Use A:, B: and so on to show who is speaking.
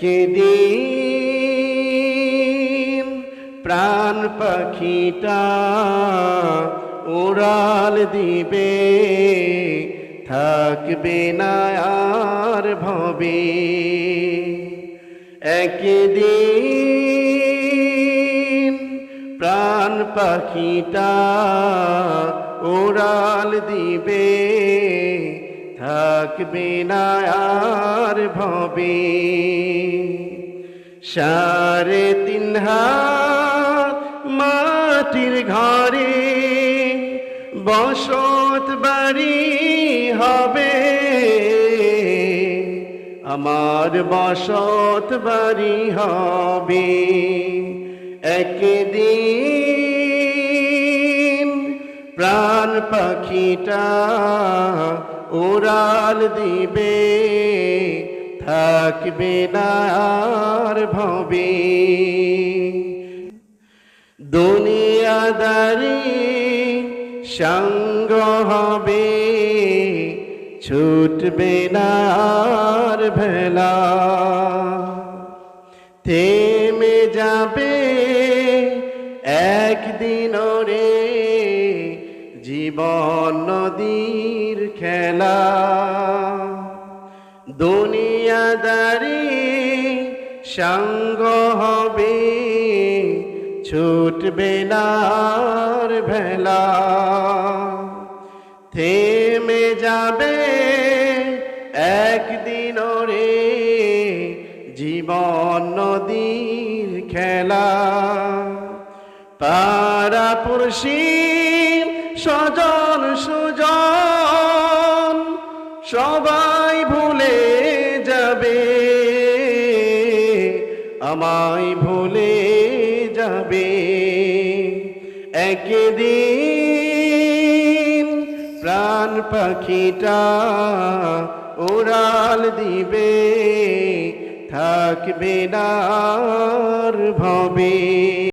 A: কেদিন প্রাণ পাখিটা উড়াল দিবে থাকবে না আর ভবে। একদিন প্রাণ পাখিটা উড়াল দিবে থাকবে না আর ভবে। সাড়ে তিন হাত মাটির ঘরে বসত বাড়ি হবে। আমার বসত বাড়ি হবে। একদিন প্রাণ পাখিটা উড়াল দিবে, থাকবে না আর ভবে। দুনিয়াদারি সঙ্গ হবে, ছুটবে না আর ভেলা। থেমে যাবে একদিন রে জীবন নদীর খেলা। দুনিয়াদারি সঙ্গ হবে, ছুটবে না আর ভেলা। থেমে যাবে একদিন রে জীবন নদীর খেলা। পাড়া পুরুষী স্বজন সুজন সবাই ভুলে যাবে, আমায় ভুলে যাবে। একদিন প্রাণ পাখিটা উড়াল দিবে, থাকবে না ভবে।